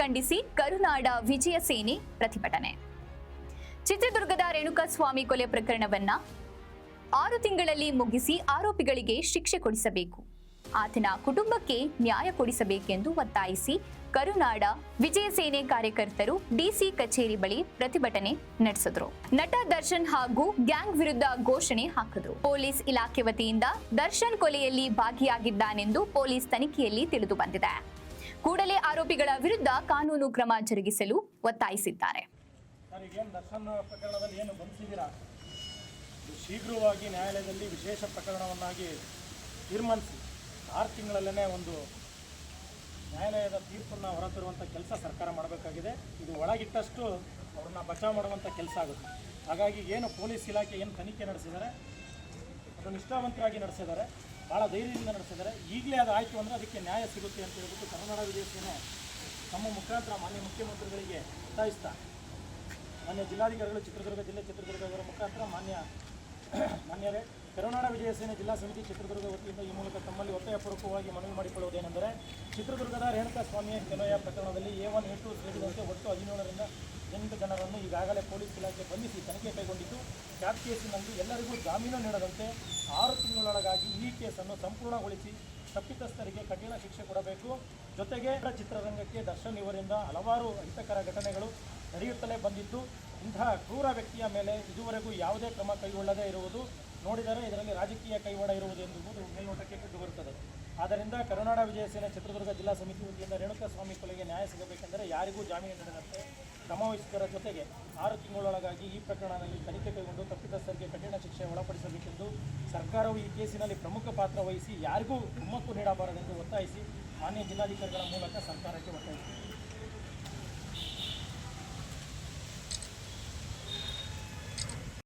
ಖಂಡಿಸಿ ಕರುನಾಡ ವಿಜಯ ಸೇನೆ ಪ್ರತಿಭಟನೆ. ಚಿತ್ರದುರ್ಗದ ರೇಣುಕಾಸ್ವಾಮಿ ಕೊಲೆ ಪ್ರಕರಣವನ್ನ ಆರು ತಿಂಗಳಲ್ಲಿ ಮುಗಿಸಿ ಆರೋಪಿಗಳಿಗೆ ಶಿಕ್ಷೆ ಕೊಡಿಸಬೇಕು. ಆತನ ಕುಟುಂಬಕ್ಕೆ ನ್ಯಾಯ ಕೊಡಿಸಬೇಕೆಂದು ಒತ್ತಾಯಿಸಿ ಕರುನಾಡ ವಿಜಯ ಸೇನೆ ಕಾರ್ಯಕರ್ತರು ಡಿಸಿ ಕಚೇರಿ ಬಳಿ ಪ್ರತಿಭಟನೆ ನಡೆಸಿದ್ರು. ನಟ ದರ್ಶನ್ ಹಾಗೂ ಗ್ಯಾಂಗ್ ವಿರುದ್ಧ ಘೋಷಣೆ ಹಾಕಿದ್ರು. ಪೊಲೀಸ್ ಇಲಾಖೆ ವತಿಯಿಂದ ದರ್ಶನ್ ಕೊಲೆಯಲ್ಲಿ ಭಾಗಿಯಾಗಿದ್ದಾನೆಂದು ಪೊಲೀಸ್ ತನಿಖೆಯಲ್ಲಿ ತಿಳಿದು ಬಂದಿದೆ. ಕೂಡಲೇ ಆರೋಪಿಗಳ ವಿರುದ್ಧ ಕಾನೂನು ಕ್ರಮ ಜರುಗಿಸಲು ಒತ್ತಾಯಿಸಿದ್ದಾರೆ. ಶೀಘ್ರವಾಗಿ ನ್ಯಾಯಾಲಯದಲ್ಲಿ ವಿಶೇಷ ಪ್ರಕರಣವನ್ನಾಗಿ ತೀರ್ಮಾನಿಸಿ. ಆರು ತಿಂಗಳಲ್ಲೇ ಒಂದು ನ್ಯಾಯಾಲಯದ ತೀರ್ಪನ್ನು ಹೊರತರುವಂಥ ಕೆಲಸ ಸರ್ಕಾರ ಮಾಡಬೇಕಾಗಿದೆ. ಇದು ಒಳಗಿಟ್ಟಷ್ಟು ಅವ್ರನ್ನ ಬಚಾವ್ ಮಾಡುವಂಥ ಕೆಲಸ ಆಗುತ್ತೆ. ಹಾಗಾಗಿ ಏನು ಪೊಲೀಸ್ ಇಲಾಖೆ ಏನು ತನಿಖೆ ನಡೆಸಿದ್ದಾರೆ? ಅದು ನಿಷ್ಠಾವಂತರಾಗಿ ನಡೆಸಿದ್ದಾರೆ. ಭಾಳ ಧೈರ್ಯದಿಂದ ನಡೆಸಿದ್ದಾರೆ. ಈಗಲೇ ಅದು ಆಯಿತು ಅಂದರೆ ಅದಕ್ಕೆ ನ್ಯಾಯ ಸಿಗುತ್ತೆ ಅಂತ ಹೇಳ್ಬಿಟ್ಟು ಕನ್ನಡ ವಿದೇಶನೇ ತಮ್ಮ ಮುಖಾಂತರ ಮಾನ್ಯ ಮುಖ್ಯಮಂತ್ರಿಗಳಿಗೆ ಒತ್ತಾಯಿಸ್ತಾ ಮಾನ್ಯ ಜಿಲ್ಲಾಧಿಕಾರಿಗಳು, ಚಿತ್ರದುರ್ಗ ಜಿಲ್ಲೆ ಚಿತ್ರದುರ್ಗ ಅವರ ಮುಖಾಂತರ ಮಾನ್ಯ ಮಾನ್ಯರೇ, ಕರುನಾಡ ವಿಜಯಸೇನೆ ಜಿಲ್ಲಾ ಸಮಿತಿ ಚಿತ್ರದುರ್ಗ ವತಿಯಿಂದ ಈ ಮೂಲಕ ತಮ್ಮಲ್ಲಿ ಒತ್ತಾಯಪೂರ್ವಕವಾಗಿ ಮನವಿ ಮಾಡಿಕೊಳ್ಳುವುದೇನೆಂದರೆ ಚಿತ್ರದುರ್ಗದ ರೇಣುಕಾ ಸ್ವಾಮಿಯ ಕೊಲೆಯ ಪ್ರಕರಣದಲ್ಲಿ ಎ ಒನ್, ಎ ಟು ಸೇರಿದಂತೆ ಒಟ್ಟು ಹದಿನೇಳರಿಂದ ಎಂಟು ಜನರನ್ನು ಈಗಾಗಲೇ ಪೊಲೀಸ್ ಇಲಾಖೆ ಬಂಧಿಸಿ ತನಿಖೆ ಕೈಗೊಂಡಿದ್ದು, ಕ್ಯಾಬ್ ಕೇಸಿನಲ್ಲಿ ಎಲ್ಲರಿಗೂ ಜಾಮೀನು ನೀಡದಂತೆ ಆರು ತಿಂಗಳೊಳಗಾಗಿ ಈ ಕೇಸನ್ನು ಸಂಪೂರ್ಣಗೊಳಿಸಿ ತಪ್ಪಿತಸ್ಥರಿಗೆ ಕಠಿಣ ಶಿಕ್ಷೆ ಕೊಡಬೇಕು. ಜೊತೆಗೆ ಚಿತ್ರರಂಗಕ್ಕೆ ದರ್ಶನ್ ಇವರಿಂದ ಹಲವಾರು ಅಹಿತಕರ ಘಟನೆಗಳು ನಡೆಯುತ್ತಲೇ ಬಂದಿದ್ದು, ಇಂತಹ ಕ್ರೂರ ವ್ಯಕ್ತಿಯ ಮೇಲೆ ಇದುವರೆಗೂ ಯಾವುದೇ ಕ್ರಮ ಕೈಗೊಳ್ಳದೇ ಇರುವುದು, ನೋಡಿದರೆ ಇದರಲ್ಲಿ ರಾಜಕೀಯ ಕೈವಾಡ ಇರುವುದು ಎಂಬುದು ಮೇಲ್ನೋಟಕ್ಕೆ ಕಂಡುಬರುತ್ತದೆ ಆದ್ದರಿಂದ ಕರುನಾಡ ವಿಜಯ ಚಿತ್ರದುರ್ಗ ಜಿಲ್ಲಾ ಸಮಿತಿ ವತಿಯಿಂದ ರೇಣುಕಾ ಸ್ವಾಮಿ ಕೊಲೆಗೆ ನ್ಯಾಯ ಸಿಗಬೇಕೆಂದರೆ ಯಾರಿಗೂ ಜಾಮೀನು ನೀಡದಂತೆ ಕ್ರಮವಹಿಸುವುದರ ಜೊತೆಗೆ ಆರು ತಿಂಗಳೊಳಗಾಗಿ ಈ ಪ್ರಕರಣದಲ್ಲಿ ತನಿಖೆ ಕೈಗೊಂಡು ತಪ್ಪಿತಸ್ಥರಿಗೆ ಕಠಿಣ ಶಿಕ್ಷೆ ಒಳಪಡಿಸಬೇಕೆಂದು ಸರ್ಕಾರವು ಈ ಕೇಸಿನಲ್ಲಿ ಪ್ರಮುಖ ಪಾತ್ರ ವಹಿಸಿ ಯಾರಿಗೂ ಕುಮ್ಮಕ್ಕು ನೀಡಬಾರದೆಂದು ಒತ್ತಾಯಿಸಿ ಮಾನ್ಯ ಜಿಲ್ಲಾಧಿಕಾರಿಗಳ ಮೂಲಕ ಸರ್ಕಾರಕ್ಕೆ ಒತ್ತಾಯಿಸಿದೆ